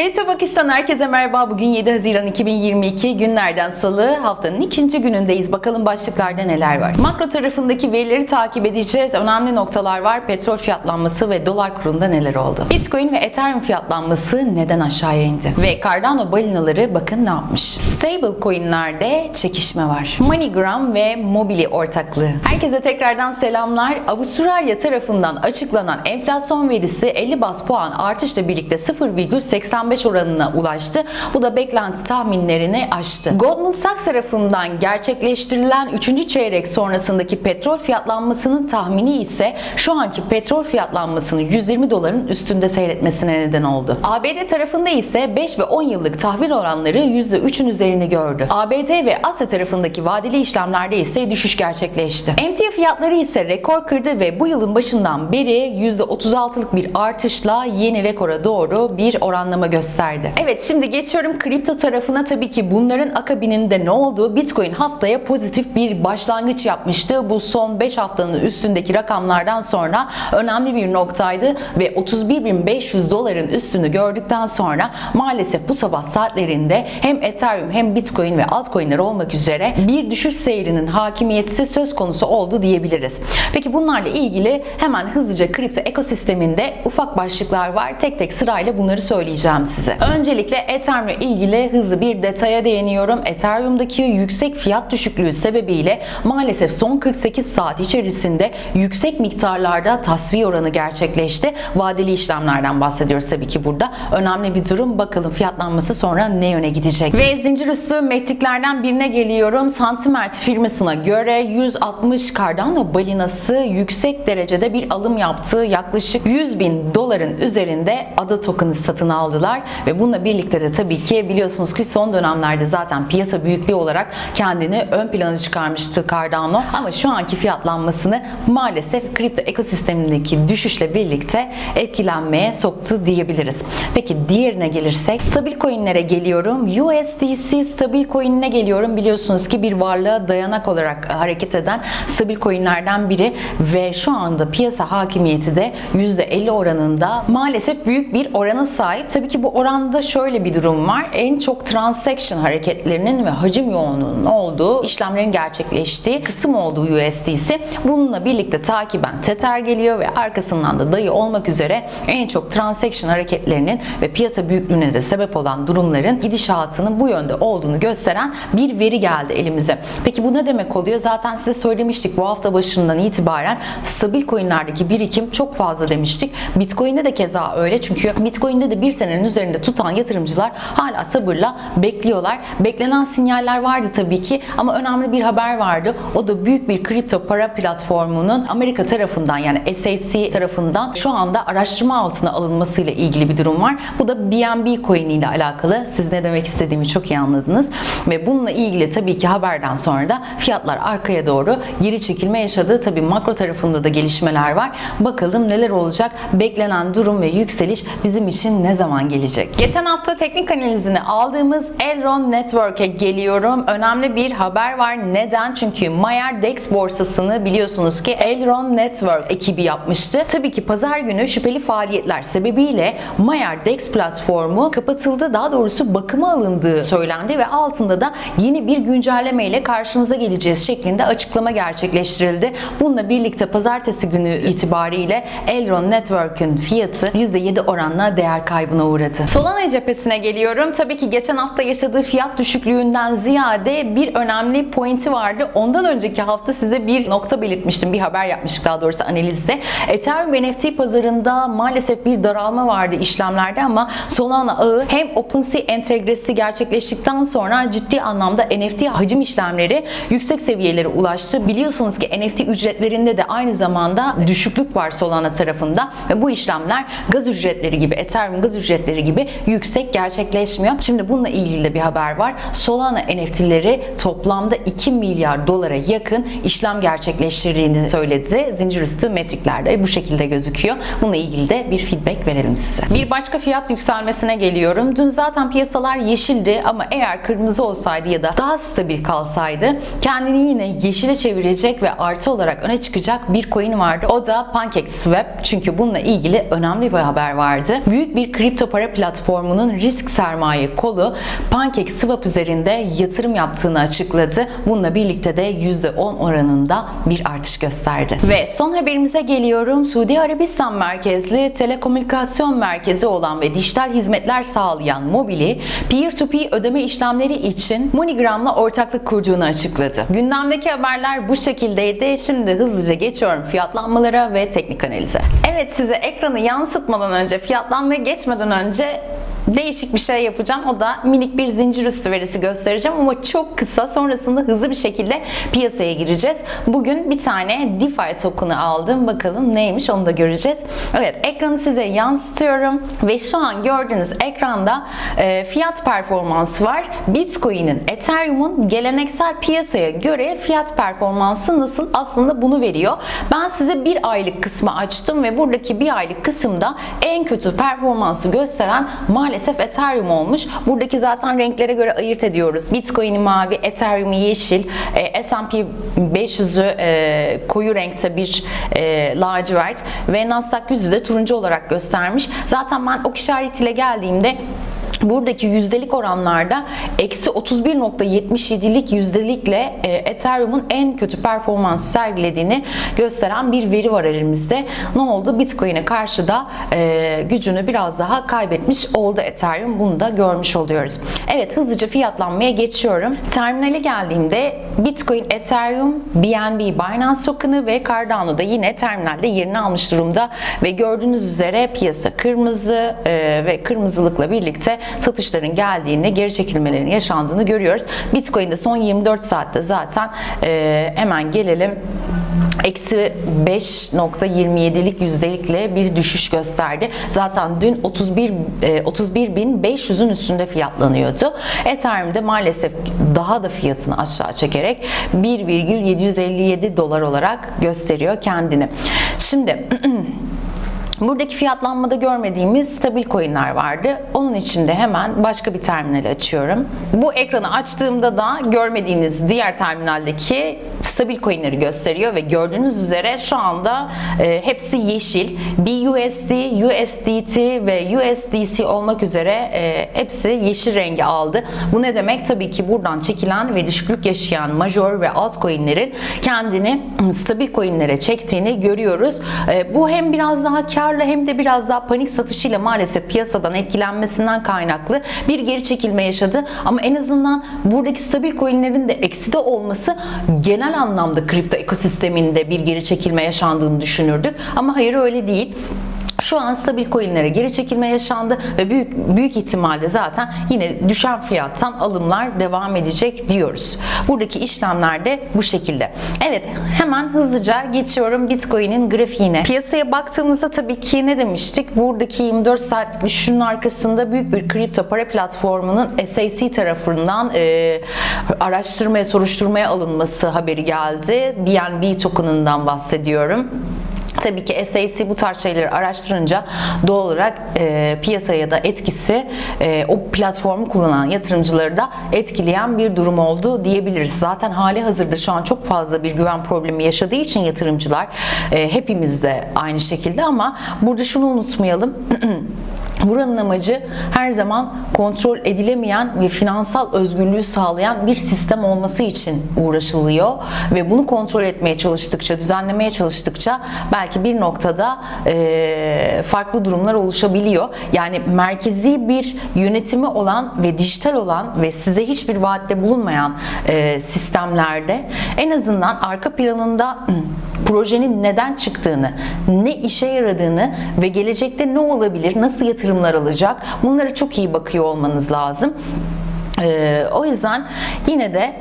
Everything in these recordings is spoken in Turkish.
Kripto Bakış'tan herkese merhaba. Bugün 7 Haziran 2022 günlerden salı haftanın ikinci günündeyiz. Bakalım başlıklarda neler var. Makro tarafındaki verileri takip edeceğiz. Önemli noktalar var. Petrol fiyatlanması ve dolar kurunda neler oldu? Bitcoin ve Ethereum fiyatlanması neden aşağıya indi? Ve Cardano balinaları bakın ne yapmış? Stable coinlerde çekişme var. MoneyGram ve Mobili ortaklığı. Herkese tekrardan selamlar. Avustralya tarafından açıklanan enflasyon verisi 50 bas puan artışla birlikte 0,85 oranına ulaştı. Bu da beklenti tahminlerini aştı. Goldman Sachs tarafından gerçekleştirilen 3. çeyrek sonrasındaki petrol fiyatlanmasının tahmini ise şu anki petrol fiyatlanmasının 120 doların üstünde seyretmesine neden oldu. ABD tarafında ise 5 ve 10 yıllık tahvil oranları %3'ün üzerini gördü. ABD ve Asya tarafındaki vadeli işlemlerde ise düşüş gerçekleşti. Emtia fiyatları ise rekor kırdı ve bu yılın başından beri %36'lık bir artışla yeni rekora doğru bir oranlama gösterdi. Evet şimdi geçiyorum kripto tarafına tabii ki bunların akabininde ne oldu? Bitcoin haftaya pozitif bir başlangıç yapmıştı. Bu son 5 haftanın üstündeki rakamlardan sonra önemli bir noktaydı ve 31.500 doların üstünü gördükten sonra maalesef bu sabah saatlerinde hem Ethereum hem Bitcoin ve altcoin'ler olmak üzere bir düşüş seyrinin hakimiyeti söz konusu oldu diyebiliriz. Peki bunlarla ilgili hemen hızlıca kripto ekosisteminde ufak başlıklar var. Tek tek sırayla bunları söyleyeceğim size. Öncelikle Ethereum ile ilgili hızlı bir detaya değiniyorum. Ethereum'daki yüksek fiyat düşüklüğü sebebiyle maalesef son 48 saat içerisinde yüksek miktarlarda tasfiye oranı gerçekleşti. Vadeli işlemlerden bahsediyoruz tabii ki burada. Önemli bir durum. Bakalım fiyatlanması sonra ne yöne gidecek. Ve zincir üstü metriklerden birine geliyorum. Santimert firmasına göre 160 Cardano balinası yüksek derecede bir alım yaptığı yaklaşık 100 bin doların üzerinde ada token'ı satın aldılar ve bununla birlikte de tabii ki biliyorsunuz ki son dönemlerde zaten piyasa büyüklüğü olarak kendini ön plana çıkarmıştı Cardano ama şu anki fiyatlanmasını maalesef kripto ekosistemindeki düşüşle birlikte etkilenmeye soktu diyebiliriz. Peki diğerine gelirsek stabil coinlere geliyorum. USDC stabil coin'ine geliyorum. Biliyorsunuz ki bir varlığa dayanak olarak hareket eden stabil coinlerden biri ve şu anda piyasa hakimiyeti de %50 oranında maalesef büyük bir orana sahip. Tabii ki bu oranda şöyle bir durum var. En çok transaction hareketlerinin ve hacim yoğunluğunun olduğu, işlemlerin gerçekleştiği kısım olduğu USDC. Bununla birlikte takiben Tether geliyor ve arkasından da dayı olmak üzere en çok transaction hareketlerinin ve piyasa büyüklüğüne de sebep olan durumların gidişatının bu yönde olduğunu gösteren bir veri geldi elimize. Peki bu ne demek oluyor? Zaten size söylemiştik bu hafta başından itibaren stabil coinlerdeki birikim çok fazla demiştik. Bitcoin'de de keza öyle çünkü Bitcoin'de de bir senenin üzerinde tutan yatırımcılar hala sabırla bekliyorlar. Beklenen sinyaller vardı tabii ki ama önemli bir haber vardı. O da büyük bir kripto para platformunun Amerika tarafından yani SEC tarafından şu anda araştırma altına alınmasıyla ilgili bir durum var. Bu da BNB coin ile alakalı. Siz ne demek istediğimi çok iyi anladınız. Ve bununla ilgili tabii ki haberden sonra da fiyatlar arkaya doğru geri çekilme yaşadı. Tabii makro tarafında da gelişmeler var. Bakalım neler olacak? Beklenen durum ve yükseliş bizim için ne zaman gelecek? Geçen hafta teknik analizini aldığımız Elron Network'e geliyorum. Önemli bir haber var. Neden? Çünkü Mayer Dex borsasını biliyorsunuz ki Elron Network ekibi yapmıştı. Tabii ki pazar günü şüpheli faaliyetler sebebiyle Mayer Dex platformu kapatıldı. Daha doğrusu bakıma alındığı söylendi ve altında da yeni bir güncelleme ile karşınıza geleceğiz şeklinde açıklama gerçekleştirildi. Bununla birlikte pazartesi günü itibariyle Elron Network'ün fiyatı %7 oranla değer kaybına uğradı. Solana cephesine geliyorum. Tabii ki geçen hafta yaşadığı fiyat düşüklüğünden ziyade bir önemli pointi vardı. Ondan önceki hafta size bir nokta belirtmiştim. Bir haber yapmıştık daha doğrusu analizde. Ethereum NFT pazarında maalesef bir daralma vardı işlemlerde ama Solana ağı hem OpenSea entegresi gerçekleştikten sonra ciddi anlamda NFT hacim işlemleri yüksek seviyelere ulaştı. Biliyorsunuz ki NFT ücretlerinde de aynı zamanda düşüklük var Solana tarafında ve bu işlemler gaz ücretleri gibi, Ethereum gaz ücretleri gibi yüksek gerçekleşmiyor. Şimdi bununla ilgili de bir haber var. Solana NFT'leri toplamda 2 milyar dolara yakın işlem gerçekleştirdiğini söyledi. Zincir üstü metriklerde bu şekilde gözüküyor. Bununla ilgili de bir feedback verelim size. Bir başka fiyat yükselmesine geliyorum. Dün zaten piyasalar yeşildi ama eğer kırmızı olsaydı ya da daha stabil kalsaydı kendini yine yeşile çevirecek ve artı olarak öne çıkacak bir coin vardı. O da PancakeSwap. Çünkü bununla ilgili önemli bir haber vardı. Büyük bir kripto para platformunun risk sermaye kolu PancakeSwap üzerinde yatırım yaptığını açıkladı. Bununla birlikte de %10 oranında bir artış gösterdi. Ve son haberimize geliyorum. Suudi Arabistan merkezli telekomünikasyon merkezi olan ve dijital hizmetler sağlayan Mobili peer-to-peer ödeme işlemleri için MoneyGram'la ortaklık kurduğunu açıkladı. Gündemdeki haberler bu şekildeydi. Şimdi hızlıca geçiyorum fiyatlanmalara ve teknik analize. Evet size ekranı yansıtmadan önce fiyatlanmaya geçmeden önce önce değişik bir şey yapacağım. O da minik bir zincir üstü verisi göstereceğim ama çok kısa. Sonrasında hızlı bir şekilde piyasaya gireceğiz. Bugün bir tane DeFi token'ı aldım. Bakalım neymiş onu da göreceğiz. Evet ekranı size yansıtıyorum ve şu an gördüğünüz ekranda e, fiyat performansı var. Bitcoin'in, Ethereum'un geleneksel piyasaya göre fiyat performansı nasıl aslında bunu veriyor. Ben size bir aylık kısmı açtım ve buradaki bir aylık kısımda en kötü performansı gösteren maalesef Ethereum olmuş. Buradaki zaten renklere göre ayırt ediyoruz. Bitcoin'i mavi, Ethereum'u yeşil, e, S&P 500'ü e, koyu renkte bir e, lacivert ve Nasdaq 100'ü de turuncu olarak göstermiş. Zaten ben ok işaretiyle geldiğimde Buradaki yüzdelik oranlarda eksi 31.77'lik yüzdelikle e, Ethereum'un en kötü performans sergilediğini gösteren bir veri var elimizde. Ne oldu? Bitcoin'e karşı da e, gücünü biraz daha kaybetmiş oldu Ethereum. Bunu da görmüş oluyoruz. Evet hızlıca fiyatlanmaya geçiyorum. Terminale geldiğimde Bitcoin, Ethereum, BNB, Binance token'ı ve Cardano da yine terminalde yerini almış durumda ve gördüğünüz üzere piyasa kırmızı e, ve kırmızılıkla birlikte satışların geldiğini, geri çekilmelerin yaşandığını görüyoruz. Bitcoin'de son 24 saatte zaten e, hemen gelelim eksi 5.27'lik yüzdelikle bir düşüş gösterdi. Zaten dün 31 e, 31.500'ün üstünde fiyatlanıyordu. Ethereum'de maalesef daha da fiyatını aşağı çekerek 1,757 dolar olarak gösteriyor kendini. Şimdi Buradaki fiyatlanmada görmediğimiz stabil coinler vardı. Onun için de hemen başka bir terminal açıyorum. Bu ekranı açtığımda da görmediğiniz diğer terminaldeki stabil coinleri gösteriyor ve gördüğünüz üzere şu anda e, hepsi yeşil. BUSD, USDT ve USDC olmak üzere e, hepsi yeşil rengi aldı. Bu ne demek? Tabii ki buradan çekilen ve düşüklük yaşayan major ve altcoin'lerin kendini stabil coin'lere çektiğini görüyoruz. E, bu hem biraz daha kar karla hem de biraz daha panik satışıyla maalesef piyasadan etkilenmesinden kaynaklı bir geri çekilme yaşadı. Ama en azından buradaki stabil coinlerin de ekside olması genel anlamda kripto ekosisteminde bir geri çekilme yaşandığını düşünürdük. Ama hayır öyle değil. Şu an stabil coinlere geri çekilme yaşandı ve büyük büyük ihtimalle zaten yine düşen fiyattan alımlar devam edecek diyoruz. Buradaki işlemler de bu şekilde. Evet hemen hızlıca geçiyorum Bitcoin'in grafiğine. Piyasaya baktığımızda tabii ki ne demiştik? Buradaki 24 saat düşüşün arkasında büyük bir kripto para platformunun SAC tarafından e, araştırmaya, soruşturmaya alınması haberi geldi. BNB token'ından bahsediyorum. Tabii ki SAC bu tarz şeyleri araştırınca doğal olarak e, piyasaya da etkisi e, o platformu kullanan yatırımcıları da etkileyen bir durum oldu diyebiliriz. Zaten hali hazırda şu an çok fazla bir güven problemi yaşadığı için yatırımcılar e, hepimiz de aynı şekilde ama burada şunu unutmayalım. Buranın amacı her zaman kontrol edilemeyen ve finansal özgürlüğü sağlayan bir sistem olması için uğraşılıyor ve bunu kontrol etmeye çalıştıkça, düzenlemeye çalıştıkça belki bir noktada e, farklı durumlar oluşabiliyor. Yani merkezi bir yönetimi olan ve dijital olan ve size hiçbir vaatte bulunmayan e, sistemlerde en azından arka planında projenin neden çıktığını, ne işe yaradığını ve gelecekte ne olabilir, nasıl yatırımlar alacak bunlara çok iyi bakıyor olmanız lazım. Ee, o yüzden yine de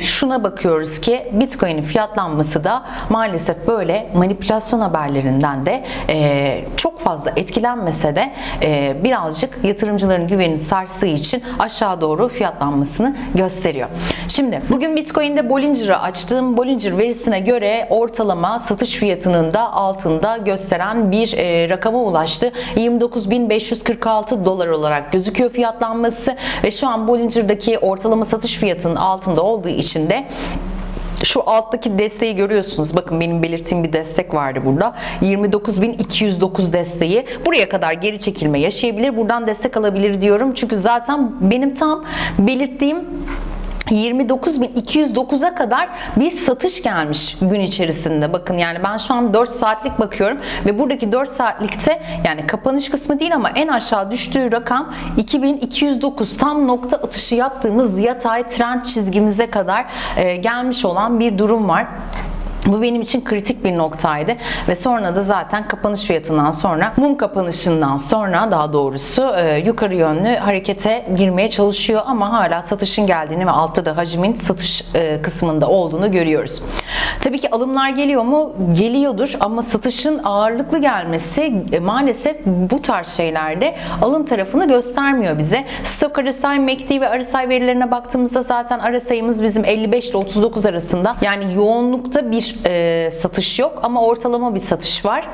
şuna bakıyoruz ki Bitcoin'in fiyatlanması da maalesef böyle manipülasyon haberlerinden de e, çok fazla etkilenmese de e, birazcık yatırımcıların güvenini sarstığı için aşağı doğru fiyatlanmasını gösteriyor. Şimdi bugün Bitcoin'de Bollinger'ı açtığım Bollinger verisine göre ortalama satış fiyatının da altında gösteren bir e, rakama ulaştı. 29.546 dolar olarak gözüküyor fiyatlanması ve şu an Bollinger'daki ortalama satış fiyatının altında olduğu için de Şu alttaki desteği görüyorsunuz. Bakın benim belirttiğim bir destek vardı burada. 29.209 desteği. Buraya kadar geri çekilme yaşayabilir. Buradan destek alabilir diyorum. Çünkü zaten benim tam belirttiğim 29.209'a kadar bir satış gelmiş gün içerisinde. Bakın yani ben şu an 4 saatlik bakıyorum ve buradaki 4 saatlikte yani kapanış kısmı değil ama en aşağı düştüğü rakam 2209 tam nokta atışı yaptığımız yatay trend çizgimize kadar e, gelmiş olan bir durum var. Bu benim için kritik bir noktaydı ve sonra da zaten kapanış fiyatından sonra mum kapanışından sonra daha doğrusu e, yukarı yönlü harekete girmeye çalışıyor ama hala satışın geldiğini ve altta da hacmin satış e, kısmında olduğunu görüyoruz. Tabii ki alımlar geliyor mu? Geliyordur ama satışın ağırlıklı gelmesi e, maalesef bu tarz şeylerde alım tarafını göstermiyor bize. Stok RSI, MACD ve RSI verilerine baktığımızda zaten RSI'miz bizim 55 ile 39 arasında. Yani yoğunlukta bir e, satış yok ama ortalama bir satış var.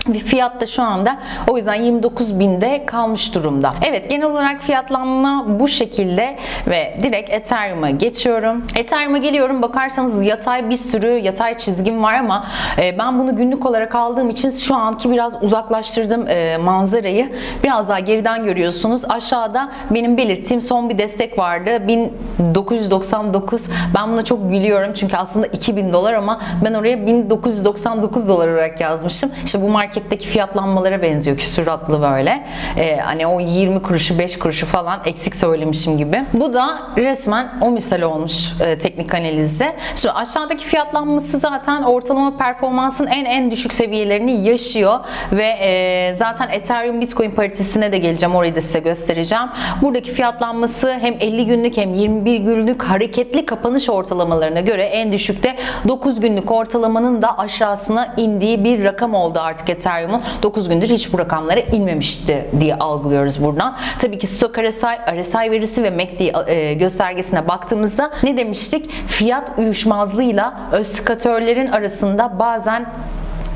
Fiyat da şu anda o yüzden 29 binde kalmış durumda. Evet genel olarak fiyatlanma bu şekilde ve direkt Ethereum'a geçiyorum. Ethereum'a geliyorum bakarsanız yatay bir sürü yatay çizgim var ama e, ben bunu günlük olarak aldığım için şu anki biraz uzaklaştırdım e, manzarayı. Biraz daha geriden görüyorsunuz. Aşağıda benim belirttiğim son bir destek vardı. 1999. Ben buna çok gülüyorum çünkü aslında 2000 dolar ama ben oraya 1999 dolar olarak yazmışım. İşte bu marketteki fiyatlanmalara benziyor küsuratlı böyle. Ee, hani o 20 kuruşu 5 kuruşu falan eksik söylemişim gibi. Bu da resmen o misal olmuş e, teknik analizde. Şimdi aşağıdaki fiyatlanması zaten ortalama performansın en en düşük seviyelerini yaşıyor ve e, zaten Ethereum Bitcoin paritesine de geleceğim. Orayı da size göstereceğim. Buradaki fiyatlanması hem 50 günlük hem 21 günlük hareketli kapanış ortalamalarına göre en düşükte 9 günlük ortalamanın da aşağısına indiği bir rakam oldu artık Ethereum'un. 9 gündür hiç bu rakamlara inmemişti diye algılıyoruz buradan. Tabii ki Stock RSI, RSI verisi ve MACD e, göstergesine baktığımızda ne demiştik? Fiyat uyuşmazlığıyla öskatörlerin arasında bazen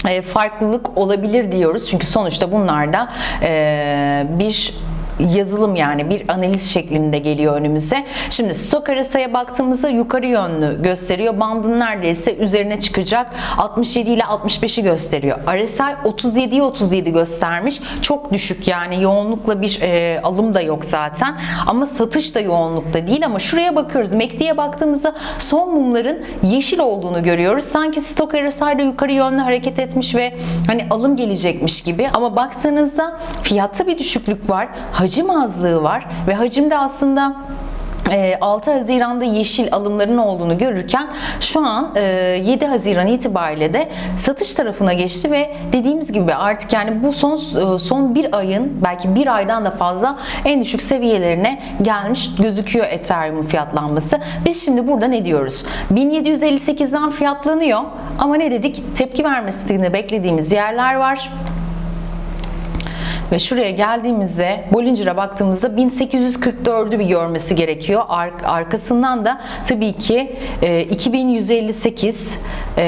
e, farklılık olabilir diyoruz. Çünkü sonuçta bunlar da e, bir yazılım yani bir analiz şeklinde geliyor önümüze. Şimdi stok RSI'ye baktığımızda yukarı yönlü gösteriyor. Bandın neredeyse üzerine çıkacak. 67 ile 65'i gösteriyor. RSI 37'ye 37 göstermiş. Çok düşük yani yoğunlukla bir e, alım da yok zaten. Ama satış da yoğunlukta değil ama şuraya bakıyoruz. MACD'ye baktığımızda son mumların yeşil olduğunu görüyoruz. Sanki stok RSI'de yukarı yönlü hareket etmiş ve hani alım gelecekmiş gibi. Ama baktığınızda fiyatta bir düşüklük var hacim azlığı var ve hacimde aslında 6 Haziran'da yeşil alımların olduğunu görürken şu an 7 Haziran itibariyle de satış tarafına geçti ve dediğimiz gibi artık yani bu son son bir ayın belki bir aydan da fazla en düşük seviyelerine gelmiş gözüküyor Ethereum fiyatlanması. Biz şimdi burada ne diyoruz? 1758'den fiyatlanıyor ama ne dedik? Tepki vermesini beklediğimiz yerler var. Ve şuraya geldiğimizde Bollinger'a baktığımızda 1844'ü bir görmesi gerekiyor. Ar arkasından da tabii ki e, 2158 e,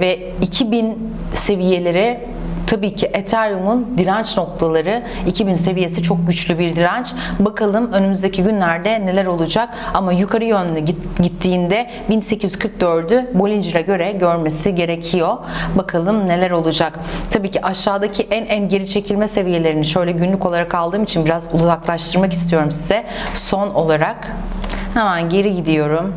ve 2000 seviyeleri tabii ki Ethereum'un direnç noktaları 2000 seviyesi çok güçlü bir direnç. Bakalım önümüzdeki günlerde neler olacak ama yukarı yönlü gittiğinde 1844'ü Bollinger'a göre görmesi gerekiyor. Bakalım neler olacak. Tabii ki aşağıdaki en en geri çekilme seviyelerini şöyle günlük olarak aldığım için biraz uzaklaştırmak istiyorum size. Son olarak hemen geri gidiyorum.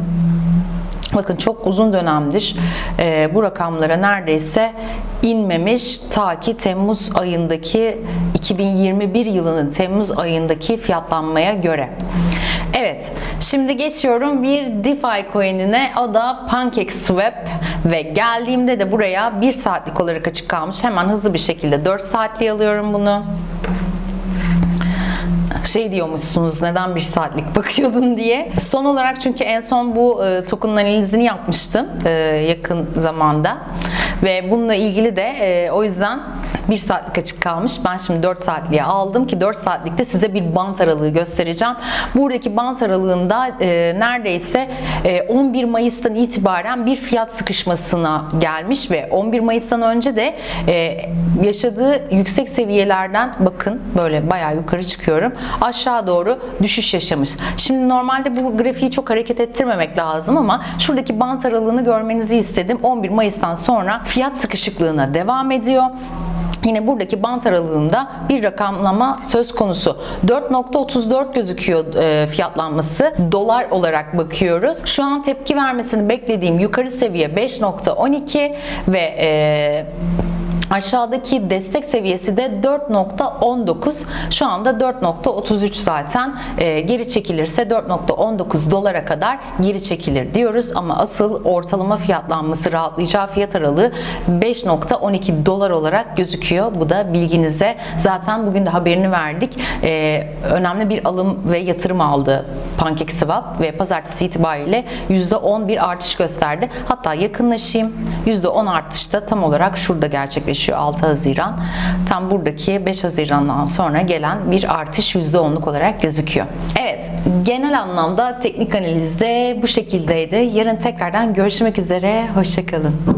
Bakın çok uzun dönemdir e, bu rakamlara neredeyse inmemiş ta ki Temmuz ayındaki 2021 yılının Temmuz ayındaki fiyatlanmaya göre. Evet, şimdi geçiyorum bir DeFi coin'ine. O da PancakeSwap ve geldiğimde de buraya 1 saatlik olarak açık kalmış. Hemen hızlı bir şekilde 4 saatli alıyorum bunu şey diyormuşsunuz neden bir saatlik bakıyordun diye. Son olarak çünkü en son bu e, token'ın analizini yapmıştım e, yakın zamanda. Ve bununla ilgili de e, o yüzden 1 saatlik açık kalmış. Ben şimdi 4 saatliğe aldım ki 4 saatlikte size bir bant aralığı göstereceğim. Buradaki bant aralığında e, neredeyse e, 11 Mayıs'tan itibaren bir fiyat sıkışmasına gelmiş ve 11 Mayıs'tan önce de e, yaşadığı yüksek seviyelerden bakın böyle bayağı yukarı çıkıyorum. Aşağı doğru düşüş yaşamış. Şimdi normalde bu grafiği çok hareket ettirmemek lazım ama şuradaki bant aralığını görmenizi istedim. 11 Mayıs'tan sonra fiyat sıkışıklığına devam ediyor. Yine buradaki bant aralığında bir rakamlama söz konusu. 4.34 gözüküyor e, fiyatlanması. Dolar olarak bakıyoruz. Şu an tepki vermesini beklediğim yukarı seviye 5.12 ve e, Aşağıdaki destek seviyesi de 4.19. Şu anda 4.33 zaten. Ee, geri çekilirse 4.19 dolara kadar geri çekilir diyoruz. Ama asıl ortalama fiyatlanması rahatlayacağı fiyat aralığı 5.12 dolar olarak gözüküyor. Bu da bilginize. Zaten bugün de haberini verdik. Ee, önemli bir alım ve yatırım aldı PancakeSwap ve pazartesi itibariyle %10 bir artış gösterdi. Hatta yakınlaşayım. %10 artışta tam olarak şurada gerçekleşiyor 6 Haziran. Tam buradaki 5 Haziran'dan sonra gelen bir artış %10'luk olarak gözüküyor. Evet, genel anlamda teknik analizde bu şekildeydi. Yarın tekrardan görüşmek üzere. Hoşçakalın.